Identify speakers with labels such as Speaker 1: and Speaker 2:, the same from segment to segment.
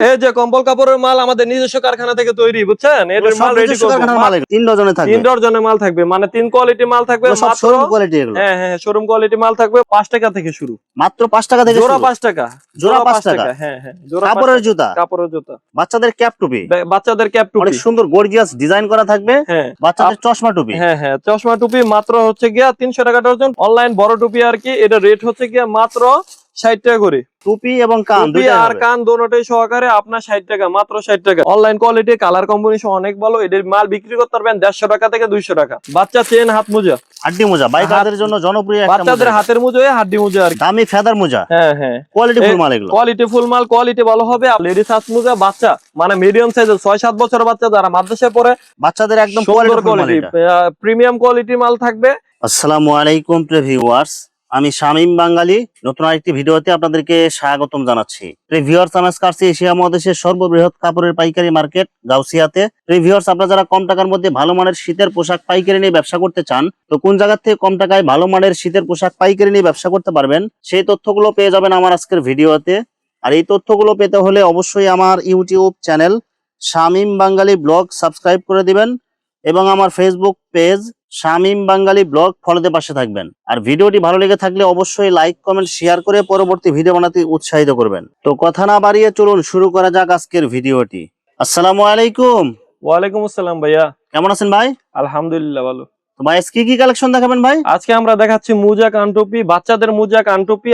Speaker 1: এই যে কম্বল কাপড়ের মাল আমাদের নিজস্ব কারখানা থেকে তৈরি বুঝছেন? এটার মাল রেডি
Speaker 2: তিন ডজনে থাকবে
Speaker 1: তিন ডজনের মাল থাকবে। মানে তিন কোয়ালিটি মাল থাকবে মাত্র
Speaker 2: শোরুম কোয়ালিটি এগুলো।
Speaker 1: হ্যাঁ হ্যাঁ শোরুম কোয়ালিটি মাল থাকবে টাকা থেকে শুরু।
Speaker 2: মাত্র টাকা থেকে
Speaker 1: জোড়া টাকা
Speaker 2: জোড়া টাকা
Speaker 1: হ্যাঁ হ্যাঁ জোড়া
Speaker 2: কাপড়ের জুতা।
Speaker 1: কাপড়ের জুতা।
Speaker 2: বাচ্চাদের ক্যাপ টুপি।
Speaker 1: বাচ্চাদের ক্যাপ
Speaker 2: অনেক সুন্দর গর্জিয়াস ডিজাইন করা থাকবে।
Speaker 1: হ্যাঁ।
Speaker 2: বাচ্চাদের চশমা টুপি।
Speaker 1: হ্যাঁ হ্যাঁ চশমা টুপি মাত্র হচ্ছে গিয়া তিনশো টাকা ডজন। অনলাইন বড় টুপি আর কি এটা রেট হচ্ছে গিয়া মাত্র ষাট টাকা করে।
Speaker 2: টুপি এবং কান
Speaker 1: টুপি আর কান দোনোটাই সহকারে আপনার ষাট টাকা মাত্র ষাট টাকা। অনলাইন কোয়ালিটি কালার কম্বিনেশন অনেক ভালো। এদের মাল বিক্রি করতে পারবেন দেড়শো টাকা থেকে দুইশো টাকা। বাচ্চা চেন হাত মোজা।
Speaker 2: হাড্ডি মোজা। জন্য জনপ্রিয়
Speaker 1: বাচ্চাদের হাতের মোজা হাড্ডি মোজা আর
Speaker 2: দামি ফেদার মোজা।
Speaker 1: হ্যাঁ হ্যাঁ।
Speaker 2: কোয়ালিটি ফুল মাল এগুলো।
Speaker 1: কোয়ালিটি ফুল মাল কোয়ালিটি ভালো হবে। লেডিস হাত মোজা বাচ্চা মানে মিডিয়াম সাইজের ছয় সাত বছর বাচ্চা যারা মাদ্রাসায় পড়ে
Speaker 2: বাচ্চাদের একদম কোয়ালিটি
Speaker 1: প্রিমিয়াম কোয়ালিটি মাল থাকবে।
Speaker 2: আসসালামু আলাইকুম আমি শামীম বাঙালি, নতুন আরেকটি ভিডিওতে আপনাদেরকে স্বাগতম জানাচ্ছি। ভিউয়ার্স আমি এশিয়া মহাদেশের সর্ববৃহৎ কাপড়ের পাইকারি মার্কেট, গাউসিয়াতে। ভিউয়ার্স আপনারা যারা কম টাকার মধ্যে ভালো মানের শীতের পোশাক পাইকারি নিয়ে ব্যবসা করতে চান, তো কোন জায়গা থেকে কম টাকায় ভালো মানের শীতের পোশাক পাইকারি নিয়ে ব্যবসা করতে পারবেন, সেই তথ্যগুলো পেয়ে যাবেন আমার আজকের ভিডিওতে। আর এই তথ্যগুলো পেতে হলে অবশ্যই আমার YouTube channel Shamim Bangali blog subscribe করে দিবেন এবং আমার Facebook page Shamim Bangali blog ফলোতে পাশে থাকবেন। আর ভিডিওটি ভালো লেগে থাকলে অবশ্যই লাইক কমেন্ট শেয়ার করে পরবর্তী ভিডিও বানাতে উৎসাহিত করবেন। তো কথা না বাড়িয়ে চলুন শুরু করা যাক আজকের ভিডিওটি। আসসালামু আলাইকুম।
Speaker 1: ওয়ালাইকুম আসসালাম ভাইয়া।
Speaker 2: কেমন আছেন ভাই?
Speaker 1: আলহামদুলিল্লাহ ভালো।
Speaker 2: ভাই আজকে কি কালেকশন দেখাবেন ভাই?
Speaker 1: আজকে আমরা দেখাচ্ছি মুজা কান টুপি বাচ্চাদের মুজা কান টুপি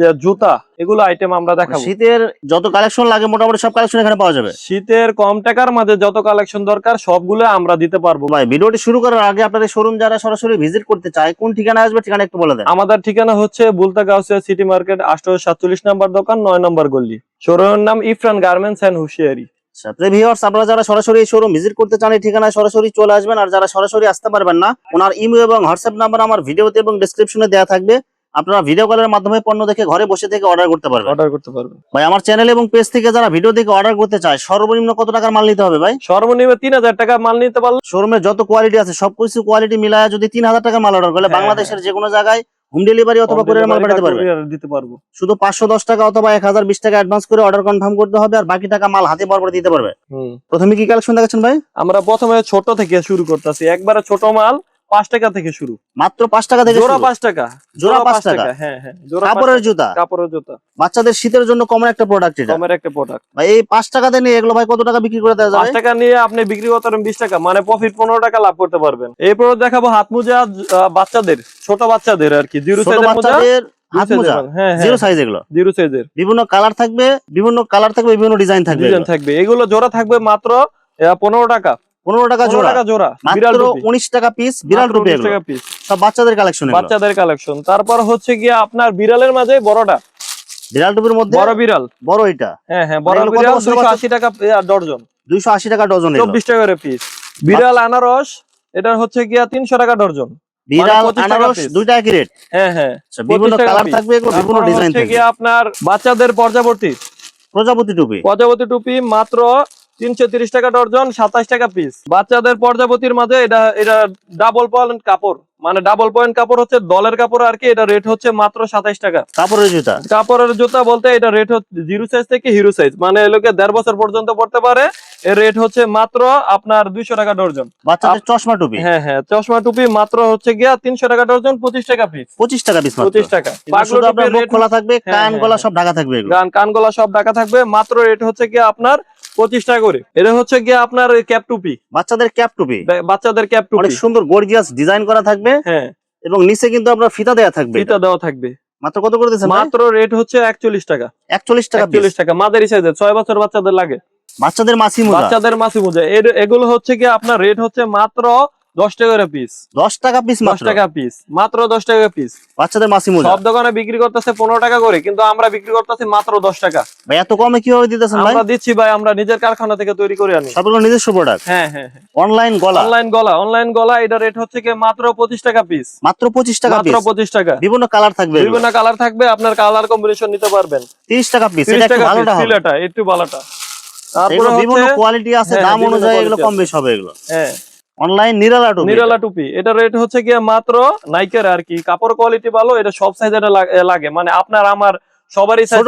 Speaker 1: যে জুতা এগুলো আইটেম আমরা দেখাবো।
Speaker 2: শীতের যত কালেকশন লাগে মোটামুটি সব কালেকশন এখানে পাওয়া যাবে।
Speaker 1: শীতের কম টাকার মাঝে যত কালেকশন দরকার সবগুলো আমরা দিতে পারব।
Speaker 2: ভাই ভিডিওটি শুরু করার আগে আপনাদের শোরুম যারা সরাসরি ভিজিট করতে চায় কোন ঠিকানা আসবে ঠিকানা একটু বলে দেন।
Speaker 1: আমাদের ঠিকানা হচ্ছে বুলতা গাউসিয়া সিটি মার্কেট আটশো সাতচল্লিশ নাম্বার দোকান নয় নম্বর গল্লি শোরুমের নাম ইফরান গার্মেন্টস অ্যান্ড হুশিয়ারি।
Speaker 2: সাথে ভিউয়ার্স আপনারা যারা সরাসরি এই শোরুম ভিজিট করতে চান এই ঠিকানায় সরাসরি চলে আসবেন। আর যারা সরাসরি আসতে পারবেন না ওনার ইমেল এবং হোয়াটসঅ্যাপ নাম্বার আমার ভিডিওতে এবং ডেসক্রিপশনে দেওয়া থাকবে। আপনারা ভিডিও কলের মাধ্যমে পণ্য দেখে ঘরে বসে থেকে অর্ডার করতে পারবেন।
Speaker 1: অর্ডার করতে পারবেন।
Speaker 2: ভাই আমার চ্যানেল এবং পেজ থেকে যারা ভিডিও দেখে অর্ডার করতে চায় সর্বনিম্ন কত টাকার মাল নিতে হবে ভাই?
Speaker 1: সর্বনিম্ন তিন হাজার টাকা মাল নিতে পারলে
Speaker 2: শোরুমে যত কোয়ালিটি আছে সবকিছু কোয়ালিটি মিলায় যদি তিন হাজার টাকার মাল অর্ডার করলে
Speaker 1: হ্যাঁ,
Speaker 2: বাংলাদেশের যে কোনো জায়গায় হোম ডেলিভারি অথবা কুরিয়ার মাল পাঠাতে পারবে।
Speaker 1: দিতে পারব।
Speaker 2: শুধু পাঁচশো দশ টাকা অথবা এক হাজার বিশ টাকা অ্যাডভান্স করে অর্ডার কনফার্ম করতে হবে আর বাকি টাকা মাল হাতে পর দিতে পারবে।
Speaker 1: হুম।
Speaker 2: প্রথমে কি কালেকশন দেখাচ্ছেন ভাই?
Speaker 1: আমরা প্রথমে ছোট থেকে শুরু করতেছি। একবারে ছোট মাল পাঁচ টাকা থেকে শুরু।
Speaker 2: মাত্র পাঁচ টাকা থেকে
Speaker 1: জোড়া পাঁচ টাকা।
Speaker 2: জোড়া পাঁচ টাকা।
Speaker 1: হ্যাঁ হ্যাঁ
Speaker 2: কাপড়ের জুতা।
Speaker 1: কাপড়ের জুতা।
Speaker 2: বাচ্চাদের শীতের জন্য কমন একটা প্রোডাক্ট এটা।
Speaker 1: কমের একটা প্রোডাক্ট
Speaker 2: ভাই এই পাঁচ টাকাতে নিয়ে এগুলো ভাই কত টাকা বিক্রি করে দেওয়া
Speaker 1: পাঁচ টাকা নিয়ে আপনি বিক্রি করতে পারেন বিশ টাকা মানে প্রফিট পনেরো টাকা লাভ করতে পারবেন। এই প্রোডাক্ট দেখাবো হাত মোজা বাচ্চাদের ছোট বাচ্চাদের আর কি জিরো সাইজের মোজা। হ্যাঁ হ্যাঁ।
Speaker 2: জিরো সাইজ এগুলো।
Speaker 1: সাইজের
Speaker 2: বিভিন্ন কালার থাকবে বিভিন্ন কালার থাকবে বিভিন্ন ডিজাইন থাকবে
Speaker 1: ডিজাইন থাকবে। এগুলো জোড়া থাকবে মাত্র পনেরো টাকা।
Speaker 2: পনেরো টাকা জোড়া।
Speaker 1: টাকা জোড়া বিড়াল
Speaker 2: উনিশ টাকা পিস বিড়াল টুপি
Speaker 1: টাকা পিস
Speaker 2: সব বাচ্চাদের কালেকশন
Speaker 1: বাচ্চাদের কালেকশন তারপর হচ্ছে গিয়ে আপনার বিড়ালের মাঝে বড়টা।
Speaker 2: বিড়াল টুপির মধ্যে
Speaker 1: বড় বিড়াল।
Speaker 2: বড় এটা।
Speaker 1: হ্যাঁ হ্যাঁ বড় বিড়াল
Speaker 2: বছর
Speaker 1: আশি টাকা ডর্জন
Speaker 2: দুইশো আশি টাকা ডজন
Speaker 1: চব্বিশ টাকা করে পিস বিড়াল আনারস এটা হচ্ছে গিয়া তিনশো টাকা ডর্জন
Speaker 2: বিড়াল আনারস দুইটা একই রেট
Speaker 1: হ্যাঁ হ্যাঁ
Speaker 2: বিভিন্ন
Speaker 1: 25 টাকা
Speaker 2: কালার থাকবে বিভিন্ন ডিজাইন থাকবে।
Speaker 1: আপনার বাচ্চাদের পর্যাবর্তী
Speaker 2: প্রজাপতি টুপি।
Speaker 1: পর্যাবতী টুপি মাত্র তিনশো তিরিশ টাকা ডর্জন সাতাশ টাকা পিস বাচ্চাদের পর্যাবতীর মাঝে এটা এটা ডাবল পয়েন্ট কাপড়। মানে ডাবল পয়েন্ট কাপড় হচ্ছে দলের কাপড় আর কি এটা রেট হচ্ছে মাত্র সাতাশ টাকা।
Speaker 2: কাপড়ের জুতা?
Speaker 1: কাপড়ের জুতা বলতে এটা রেট হচ্ছে জিরো সাইজ থেকে হিরো সাইজ মানে এলোকে দেড় বছর পর্যন্ত পড়তে পারে এর রেট হচ্ছে মাত্র আপনার দুইশো টাকা ডর্জন।
Speaker 2: বাচ্চাদের চশমা টুপি?
Speaker 1: হ্যাঁ হ্যাঁ চশমা টুপি মাত্র হচ্ছে গিয়া তিনশো টাকা ডর্জন পঁচিশ টাকা পিস
Speaker 2: পঁচিশ টাকা পিস
Speaker 1: পঁচিশ টাকা।
Speaker 2: খোলা থাকবে
Speaker 1: হ্যাঁ,
Speaker 2: কান
Speaker 1: হ্যাঁ,
Speaker 2: গলা
Speaker 1: হ্যাঁ।
Speaker 2: সব ঢাকা থাকবে
Speaker 1: কান গলা সব ঢাকা থাকবে মাত্র রেট হচ্ছে গিয়ে আপনার পঁচিশ টাকা করে। এটা হচ্ছে গিয়ে আপনার ক্যাপ টুপি
Speaker 2: বাচ্চাদের ক্যাপ টুপি
Speaker 1: বাচ্চাদের ক্যাপ
Speaker 2: অনেক
Speaker 1: টুপি
Speaker 2: সুন্দর গর্জিয়াস ডিজাইন করা থাকবে।
Speaker 1: হ্যাঁ।
Speaker 2: এবং নিচে কিন্তু আপনার ফিতা দেওয়া থাকবে।
Speaker 1: ফিতা দেওয়া থাকবে।
Speaker 2: মাত্র কত করে দিচ্ছেন
Speaker 1: মাত্র রেট হচ্ছে একচল্লিশ টাকা।
Speaker 2: একচল্লিশ টাকা পিস
Speaker 1: একচল্লিশ টাকা। মাদারি সাইজের ছয় বছর বাচ্চাদের লাগে।
Speaker 2: বাচ্চাদের মাছি মোজা
Speaker 1: বাচ্চাদের মোজা এগুলো হচ্ছে কি আপনার রেট হচ্ছে মাত্র দশ টাকা করে পিস
Speaker 2: দশ টাকা পিস
Speaker 1: দশ টাকা পিস মাত্র দশ টাকা পিস
Speaker 2: বাচ্চাদের মাছি মোজা।
Speaker 1: সব দোকানে বিক্রি করতেছে পনেরো টাকা করে কিন্তু আমরা বিক্রি করতেছি মাত্র দশ টাকা।
Speaker 2: ভাই এত কমে কীভাবে দিতেছেন ভাই?
Speaker 1: আমরা দিচ্ছি ভাই আমরা নিজের কারখানা থেকে তৈরি করে আনি।
Speaker 2: সবগুলো নিজস্ব প্রোডাক্ট
Speaker 1: হ্যাঁ হ্যাঁ হ্যাঁ।
Speaker 2: অনলাইন গলা?
Speaker 1: অনলাইন গলা অনলাইন গলা এটা রেট হচ্ছে কি মাত্র পঁচিশ টাকা পিস
Speaker 2: মাত্র পঁচিশ টাকা
Speaker 1: মাত্র পঁচিশ টাকা।
Speaker 2: বিভিন্ন কালার থাকবে
Speaker 1: বিভিন্ন কালার থাকবে আপনার কালার কম্বিনেশন নিতে পারবেন।
Speaker 2: তিরিশ টাকা পিস
Speaker 1: তিরিশ টাকা
Speaker 2: ভালোটা
Speaker 1: পিস সিলেটা একটু ভালোটা। তারপরে
Speaker 2: বিভিন্ন কোয়ালিটি আছে
Speaker 1: হ্যাঁ,
Speaker 2: দাম অনুযায়ী এগুলো কম বেশি হবে এগুলো।
Speaker 1: হ্যাঁ।
Speaker 2: অনলাইন নিরালা টুপি।
Speaker 1: নিরালা টুপি। এটা রেট হচ্ছে গিয়ে মাত্র নাইকের আর কি। কাপড় কোয়ালিটি ভালো এটা সব লাগে। মানে আপনার আমার সবারই সাইজ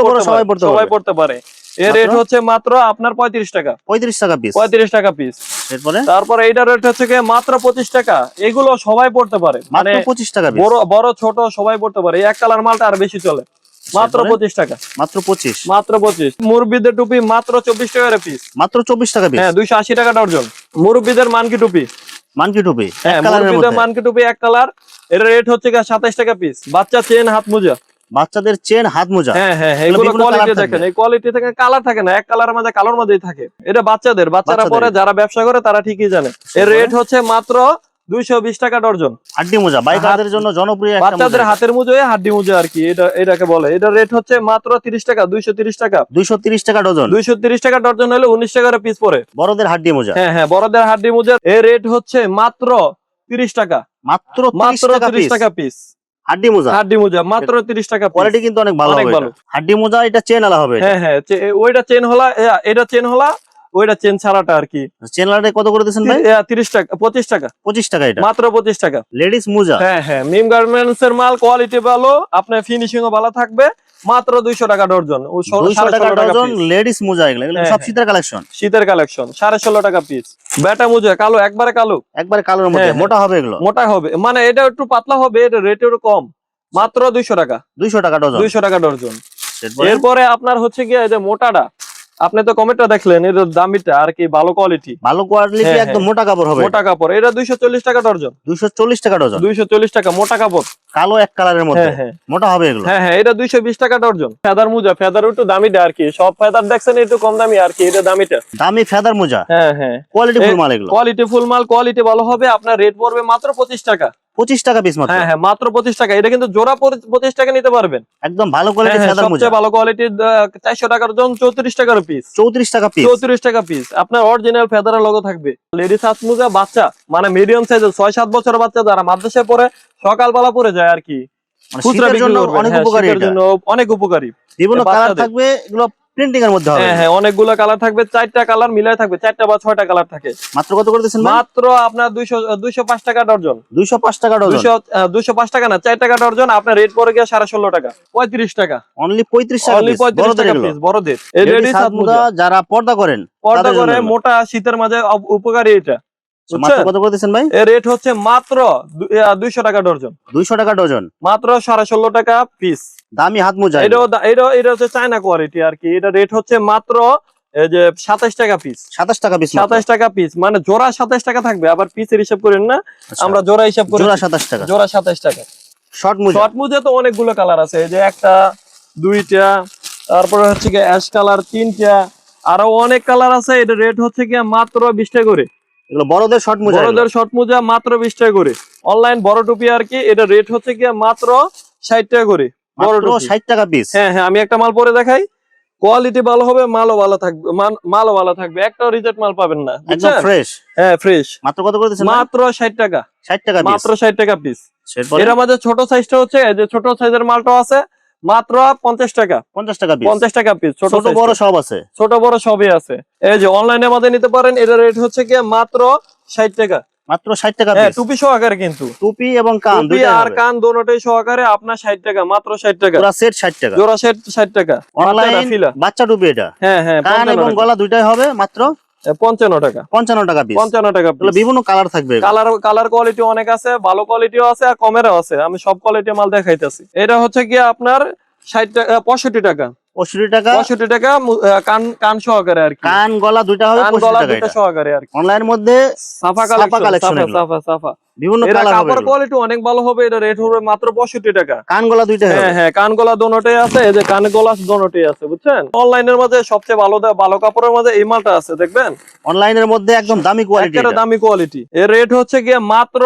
Speaker 2: সবাই পড়তে
Speaker 1: পারে। এর রেট হচ্ছে মাত্র আপনার পঁয়ত্রিশ টাকা।
Speaker 2: পঁয়ত্রিশ টাকা পিস
Speaker 1: পঁয়ত্রিশ টাকা পিস
Speaker 2: এরপরে?
Speaker 1: তারপর এইটার রেট হচ্ছে গিয়ে মাত্র পঁচিশ টাকা। এগুলো সবাই পড়তে পারে। মানে
Speaker 2: মাত্র পঁচিশ টাকা পিস
Speaker 1: বড় বড় ছোট সবাই পড়তে পারে। এক কালার মালটা আর বেশি চলে। মাত্র? পঁচিশ টাকা।
Speaker 2: মাত্র পঁচিশ।
Speaker 1: মাত্র পঁচিশ। মুরব্বীদের টুপি মাত্র চব্বিশ টাকা পিস
Speaker 2: মাত্র চব্বিশ টাকা পিস
Speaker 1: হ্যাঁ দুইশো আশি টাকা ডর্জন মুরব্বীদের মানকি টুপি।
Speaker 2: মানকি টুপি
Speaker 1: হ্যাঁ মুরব্বীদের মানকি টুপি এক কালারের রেট হচ্ছে গিয়ে সাতাইশ টাকা পিস বাচ্চা চেন হাত মোজা।
Speaker 2: বাচ্চাদের চেন হাত মোজা।
Speaker 1: হ্যাঁ হ্যাঁ হ্যাঁ,
Speaker 2: এগুলো
Speaker 1: কোয়ালিটি
Speaker 2: থাকে
Speaker 1: দেখেন। এই কোয়ালিটি থেকে কালার থাকে না এক কালারের মাঝে কালোর মাঝে থাকে। এটা বাচ্চাদের বাচ্চারা পরে যারা ব্যবসা করে তারা ঠিকই জানে। এর রেট হচ্ছে মাত্র দুইশো বিশ টাকা ডর্জন।
Speaker 2: হাড্ডি মোজা বাইকারদের জন্য জনপ্রিয় একটা
Speaker 1: বাচ্চাদের হাতের মুজো হাড্ডি মুজো আর কি এটা এটাকে বলে। এটার রেট হচ্ছে মাত্র তিরিশ টাকা দুইশো তিরিশ টাকা।
Speaker 2: দুইশো তিরিশ টাকা ডজন।
Speaker 1: দুইশো তিরিশ টাকা ডর্জন হলে উনিশ টাকা পিস পরে।
Speaker 2: বড়দের হাড্ডি মোজা।
Speaker 1: হ্যাঁ হ্যাঁ বড়দের হাড্ডি মুজোর এর রেট হচ্ছে মাত্র তিরিশ টাকা।
Speaker 2: মাত্র তিরিশ
Speaker 1: মাত্র
Speaker 2: টাকা পিস হাড্ডি মোজা।
Speaker 1: হাড্ডি মুজা মাত্র তিরিশ টাকা piece।
Speaker 2: কোয়ালিটি কিন্তু অনেক ভালো
Speaker 1: অনেক ভালো।
Speaker 2: হাড্ডি মোজা এটা চেন আলা হবে
Speaker 1: হ্যাঁ হ্যাঁ ওইটা চেন হলা এটা চেন হলা ওইটা চেন ছাড়াটা আর কি
Speaker 2: চেন কত করে দিয়েছেন ভাই?
Speaker 1: তিরিশ টাকা পঁচিশ টাকা।
Speaker 2: পঁচিশ টাকা এটা?
Speaker 1: মাত্র পঁচিশ টাকা।
Speaker 2: লেডিস মোজা?
Speaker 1: হ্যাঁ হ্যাঁ মিম গার্মেন্টস এর মাল কোয়ালিটি ভালো আপনার ফিনিশিং ও ভালো থাকবে মাত্র দুইশো টাকা ডর্জন ও ষোলো-
Speaker 2: দুইশো
Speaker 1: সাড়ে
Speaker 2: টাকা
Speaker 1: piece।
Speaker 2: লেডিস মোজা এগুলো
Speaker 1: হ্যাঁ,
Speaker 2: সব
Speaker 1: হ্যাঁ।
Speaker 2: শীতের কালেকশন
Speaker 1: শীতের কালেকশন সাড়ে ষোলো টাকা পিস বেটা মুজে কালো একবারে কালো।
Speaker 2: একবারে কালোর মধ্যে
Speaker 1: হ্যাঁ,
Speaker 2: মোটা হবে এগুলো?
Speaker 1: মোটা হবে। মানে এটা একটু পাতলা হবে এটা রেট একটু কম। মাত্র দুইশো টাকা।
Speaker 2: দুইশো টাকা ডজন।
Speaker 1: দুইশো টাকা ডর্জন
Speaker 2: এরপরে
Speaker 1: আপনার হচ্ছে গিয়ে এই যে মোটাটা আপনি তো কমেন্টটা দেখলেন এর দামিটা আর কি ভালো কোয়ালিটি
Speaker 2: ভালো কোয়ালিটি
Speaker 1: হ্যাঁ,
Speaker 2: একদম মোটা কাপড় হবে।
Speaker 1: মোটা কাপড় এটা দুইশো চল্লিশ টাকা ডর্জন
Speaker 2: দুইশো চল্লিশ টাকা ডজন।
Speaker 1: দুইশো চল্লিশ টাকা মোটা কাপড়।
Speaker 2: কালো এক কালারের মধ্যে।
Speaker 1: হ্যাঁ হ্যাঁ।
Speaker 2: মোটা হবে এগুলো।
Speaker 1: হ্যাঁ হ্যাঁ এটা দুইশো বিশ টাকা ডর্জন ফেদার মুজা ফেদার একটু দামিটা আর কি। সব ফেদার দেখছেন একটু কম দামি আর কি এটা দামিটা।
Speaker 2: দামি ফেদার মোজা।
Speaker 1: হ্যাঁ হ্যাঁ।
Speaker 2: কোয়ালিটি ফুল মাল এগুলো।
Speaker 1: কোয়ালিটি ফুল মাল কোয়ালিটি ভালো হবে আপনার রেট পড়বে মাত্র পঁচিশ টাকা।
Speaker 2: পঁচিশ টাকা পিস মাত্র।
Speaker 1: হ্যাঁ হ্যাঁ মাত্র পঁচিশ টাকা। এটা কিন্তু জোড়া পঁচিশ- টাকা নিতে পারবেন।
Speaker 2: একদম ভালো
Speaker 1: হ্যাঁ,
Speaker 2: কোয়ালিটি
Speaker 1: হ্যাঁ,
Speaker 2: মোজা।
Speaker 1: সবচেয়ে ভালো কোয়ালিটির চারশো টাকার জন চৌত্রিশ টাকার পিস
Speaker 2: চৌত্রিশ টাকা পিস
Speaker 1: চৌত্রিশ টাকা পিস আপনার অরিজিনাল ফেদারের লোগো থাকবে। লেডিস হাত মোজা বাচ্চা মানে মিডিয়াম সাইজের ছয় সাত বছর বাচ্চা যারা মাদ্রাসায় পরে সকালবেলা পরে যায় আর কি।
Speaker 2: মানে
Speaker 1: খুচরা বিক্রি
Speaker 2: অনেক
Speaker 1: হ্যাঁ,
Speaker 2: উপকারী
Speaker 1: অনেক উপকারী।
Speaker 2: বিভিন্ন কালার থাকবে এগুলো প্রিন্টিং এর মধ্যে হবে।
Speaker 1: হ্যাঁ হ্যাঁ অনেকগুলো কালার থাকবে চারটা কালার মিলাই থাকবে চারটা বা ছয়টা কালার থাকে।
Speaker 2: মাত্র কত করে দিচ্ছেন
Speaker 1: মাত্র আপনার দুইশো দুইশো পাঁচ টাকা ডর্জন
Speaker 2: দুইশো পাঁচ টাকা ডজন?
Speaker 1: দুইশো দুইশো পাঁচ টাকা না চার টাকা ডর্জন আপনার রেট পরে গিয়ে সাড়ে ষোলো টাকা পঁয়ত্রিশ টাকা।
Speaker 2: অনলি পঁয়ত্রিশ টাকা
Speaker 1: অনলি
Speaker 2: piece,
Speaker 1: পঁয়ত্রিশ
Speaker 2: বড়দের
Speaker 1: টাকা
Speaker 2: এগুলো।
Speaker 1: পিস বড়দের। এই
Speaker 2: মোজা
Speaker 1: মোজা
Speaker 2: যারা পর্দা করেন
Speaker 1: পর্দা করে মোটা শীতের মাঝে উপকারী এটা।
Speaker 2: কত করে ভাই?
Speaker 1: এর রেট হচ্ছে মাত্র দুইশো টাকা ডর্জন
Speaker 2: দুইশো টাকা ডজন।
Speaker 1: মাত্র সাড়ে ষোলো টাকা পিস
Speaker 2: দামি হাত মোজা
Speaker 1: এটাও এটা এটা হচ্ছে চায়না কোয়ালিটি আর কি। এটা রেট হচ্ছে মাত্র এই যে সাতাইশ টাকা পিস
Speaker 2: সাতাশ টাকা পিস
Speaker 1: সাতাইশ টাকা পিস মানে জোড়া সাতাইশ টাকা থাকবে আবার পিসের হিসাব করেন না। আমরা জোড়া হিসাব করি
Speaker 2: জোড়া সাতাশ টাকা।
Speaker 1: জোড়া সাতাইশ টাকা।
Speaker 2: শর্ট মোজা।
Speaker 1: শর্ট মুজে তো অনেকগুলো কালার আছে। এই যে একটা দুইটা তারপরে হচ্ছে কি অ্যাশ কালার তিনটা। আরও অনেক কালার আছে। এটা রেট হচ্ছে কি মাত্র বিশ টাকা করে।
Speaker 2: এগুলো বড়দের শর্ট মোজা
Speaker 1: বড়দের শর্ট মোজা মাত্র বিশ টাকা করে। অনলাইন বড় টুপি আর কি এটা রেট হচ্ছে কি মাত্র ষাট টাকা করে। বড় টুপি।
Speaker 2: ষাট টাকা পিস
Speaker 1: হ্যাঁ হ্যাঁ আমি একটা মাল পরে দেখাই। কোয়ালিটি ভালো হবে মালও ভালো থাকবে মালও ভালো থাকবে। একটাও রিজেক্ট মাল পাবেন না
Speaker 2: একদম ফ্রেশ
Speaker 1: হ্যাঁ ফ্রেশ
Speaker 2: মাত্র কত করে দিচ্ছেন
Speaker 1: মাত্র ষাট টাকা।
Speaker 2: ষাট টাকা পিস
Speaker 1: মাত্র ষাট টাকা পিস এর ছোট সাইজটা হচ্ছে এই যে ছোট সাইজের মালটাও আছে। মাত্র পঞ্চাশ টাকা।
Speaker 2: পঞ্চাশ টাকা
Speaker 1: পঞ্চাশ টাকা পিস ছোট
Speaker 2: বড় সব আছে।
Speaker 1: ছোট বড় সবই আছে। এই যে অনলাইনে আমাদের নিতে পারেন এটা রেট হচ্ছে কি মাত্র ষাট টাকা।
Speaker 2: মাত্র ষাট টাকা
Speaker 1: হ্যাঁ টুপি সহকারে কিন্তু।
Speaker 2: টুপি এবং কান
Speaker 1: টুপি আর কান দোনোটাই সহকারে আপনার ষাট টাকা মাত্র ষাট টাকা।
Speaker 2: পুরা সেট ষাট টাকা।
Speaker 1: জোড়া সেট ষাট টাকা।
Speaker 2: অনলাইন বাচ্চা টুপি এটা।
Speaker 1: হ্যাঁ হ্যাঁ
Speaker 2: কান এবং গলা দুইটাই হবে মাত্র
Speaker 1: পঞ্চান্ন টাকা।
Speaker 2: পঞ্চান্ন টাকা পিস
Speaker 1: পঞ্চান্ন টাকা
Speaker 2: এগুলো বিভিন্ন কালার থাকবে
Speaker 1: কালার কালার কোয়ালিটি অনেক আছে ভালো কোয়ালিটিও আছে আর কমেরও আছে। আমি সব কোয়ালিটি মাল দেখাইতেছি। এটা হচ্ছে গিয়ে আপনার ষাট টাকা পঁয়ষট্টি টাকা।
Speaker 2: পঁয়ষট্টি টাকা।
Speaker 1: পঁয়ষট্টি টাকা কান কান সহকারে আর
Speaker 2: কান গলা দুইটা হবে
Speaker 1: কান গলা
Speaker 2: টাকা
Speaker 1: সহকারে আর কি।
Speaker 2: অনলাইনের মধ্যে
Speaker 1: সাফা কালেকশন সাফা সাফা সাফা।
Speaker 2: বিভিন্ন কালার হবে
Speaker 1: কাপড় কোয়ালিটি অনেক ভালো হবে এটা রেট হবে মাত্র পঁয়ষট্টি টাকা।
Speaker 2: কান গলা
Speaker 1: হ্যাঁ হ্যাঁ কান দোনোটাই আছে এই যে কান দোনোটাই আছে বুঝছেন? অনলাইনের মধ্যে সবচেয়ে ভালো ভালো কাপড়ের মধ্যে এই মালটা আছে দেখবেন?
Speaker 2: অনলাইনের মধ্যে একদম দামি কোয়ালিটি
Speaker 1: একেবারে দামি কোয়ালিটি এর রেট হচ্ছে গিয়ে মাত্র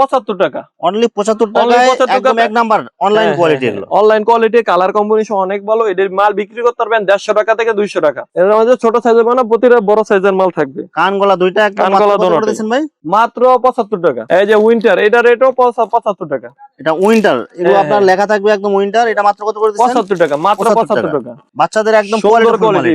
Speaker 1: পঁচাত্তর টাকা।
Speaker 2: অনলি
Speaker 1: 75
Speaker 2: একদম এক নাম্বার অনলাইন কোয়ালিটি এগুলো।
Speaker 1: অনলাইন কোয়ালিটি কালার কম্বিনেশন অনেক ভালো। এদের মাল বিক্রি করতে পারবেন দেড়শো টাকা থেকে দুইশো টাকা। এর মধ্যে ছোট সাইজের মানে প্রতিটা বড় সাইজের মাল থাকবে।
Speaker 2: কান গলা দুইটা একদম
Speaker 1: কান
Speaker 2: মাত্র
Speaker 1: গলা
Speaker 2: কত করে
Speaker 1: দোনোটাই।
Speaker 2: দিয়েছেন ভাই?
Speaker 1: মাত্র পঁচাত্তর টাকা। এই যে উইন্টার এটা রেটও পঁচাত্তর টাকা।
Speaker 2: এটা উইন্টার এগুলো
Speaker 1: হ্যাঁ,
Speaker 2: আপনার
Speaker 1: হ্যাঁ।
Speaker 2: লেখা থাকবে একদম উইন্টার এটা মাত্র কত করে দিচ্ছেন?
Speaker 1: পঁচাত্তর টাকা মাত্র
Speaker 2: 75
Speaker 1: পঁচাত্তর
Speaker 2: টাকা। বাচ্চাদের একদম কোয়ালিটি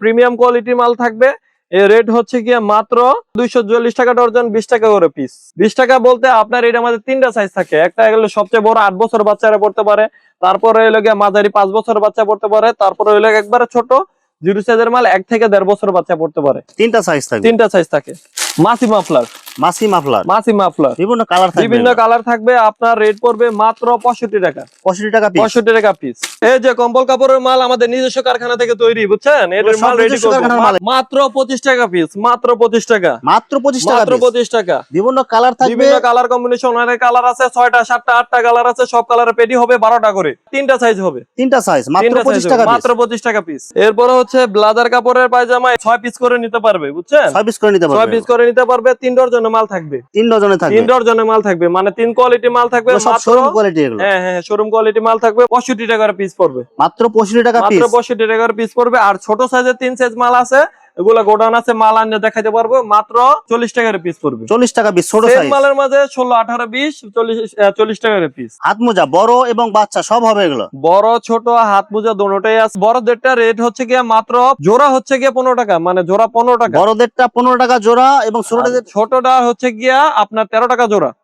Speaker 1: প্রিমিয়াম কোয়ালিটি মাল থাকবে। এর রেট হচ্ছে গিয়ে মাত্র দুইশো চল্লিশ টাকা ডর্জন বিশ টাকা করে পিস বিশ টাকা বলতে আপনার এটা আমাদের তিনটা সাইজ থাকে। একটা হলো সবচেয়ে বড় আট বছর বাচ্চারা পড়তে পারে। তারপরে হলো গিয়ে মাঝারি পাঁচ বছর বাচ্চা পড়তে পারে। তারপরে হলো একবারে ছোট জিরো সাইজের মাল এক থেকে দেড় বছর বাচ্চা পড়তে পারে।
Speaker 2: তিনটা সাইজ থাকবে।
Speaker 1: তিনটা সাইজ থাকে। মাসি মাফলার
Speaker 2: মাসি মাফলার।
Speaker 1: মাফলার।
Speaker 2: বিভিন্ন কালার থাকবে
Speaker 1: বিভিন্ন কালার থাকবে আপনার রেট পড়বে মাত্র পঁয়ষট্টি টাকা।
Speaker 2: পঁয়ষট্টি টাকা পিস
Speaker 1: পঁয়ষট্টি টাকা পিস এই যে কম্বল কাপড়ের মাল আমাদের নিজস্ব কারখানা থেকে তৈরি বুঝছেন? এর মাল রেডি মাত্র পঁচিশ টাকা পিস মাত্র পঁচিশ টাকা।
Speaker 2: মাত্র পঁচিশ টাকা
Speaker 1: মাত্র
Speaker 2: piece।
Speaker 1: পঁচিশ টাকা।
Speaker 2: বিভিন্ন কালার থাকবে।
Speaker 1: বিভিন্ন কালার কম্বিনেশন অনেক কালার আছে ছয়টা সাতটা আটটা কালার আছে সব কালারের পেটি হবে বারোটা করে। তিনটা সাইজ হবে।
Speaker 2: তিনটা সাইজ মাত্র
Speaker 1: তিনটা
Speaker 2: পঁচিশ
Speaker 1: size
Speaker 2: টাকা
Speaker 1: মাত্র পঁচিশ টাকা পিস এরপরে হচ্ছে ব্লাজার কাপড়ের পায়জামা ছয় পিস করে নিতে পারবে বুঝছেন?
Speaker 2: ছয় পিস করে নিতে পারবে।
Speaker 1: পিস করে নিতে পারবে তিন ডজনের মাল থাকবে।
Speaker 2: তিন ডজনে থাকবে।
Speaker 1: তিন ডজনের মাল থাকবে। মানে তিন কোয়ালিটি মাল থাকবে
Speaker 2: শোরুম কোয়ালিটি এগুলো।
Speaker 1: হ্যাঁ হ্যাঁ শোরুম কোয়ালিটি মাল থাকবে পঁয়ষট্টি টাকার পিস পড়বে।
Speaker 2: মাত্র পঁয়ষট্টি টাকা পিস
Speaker 1: মাত্র পঁয়ষট্টি টাকার পিস পড়বে। আর ছোট সাইজের তিন সাইজ মাল আছে। এগুলা গোডাউন আছে মাল আনিয়ে দেখাইতে পারব। মাত্র চল্লিশ টাকার পিস পড়বে।
Speaker 2: চল্লিশ টাকা পিস ছোট
Speaker 1: মালের মাঝে ষোলো আঠারো বিশ চল্লিশ চল্লিশ টাকার পিস
Speaker 2: হাত মোজা বড় এবং বাচ্চা সব হবে এগুলো।
Speaker 1: বড় ছোট হাত মোজা দোনোটাই আছে। বড়দেরটা রেট হচ্ছে গিয়ে মাত্র জোড়া হচ্ছে গিয়া পনেরো টাকা মানে জোড়া পনেরো টাকা।
Speaker 2: বড়দেরটা পনেরো টাকা জোড়া এবং ছোটদের
Speaker 1: ছোটটা হচ্ছে গিয়া আপনার তেরো টাকা জোড়া।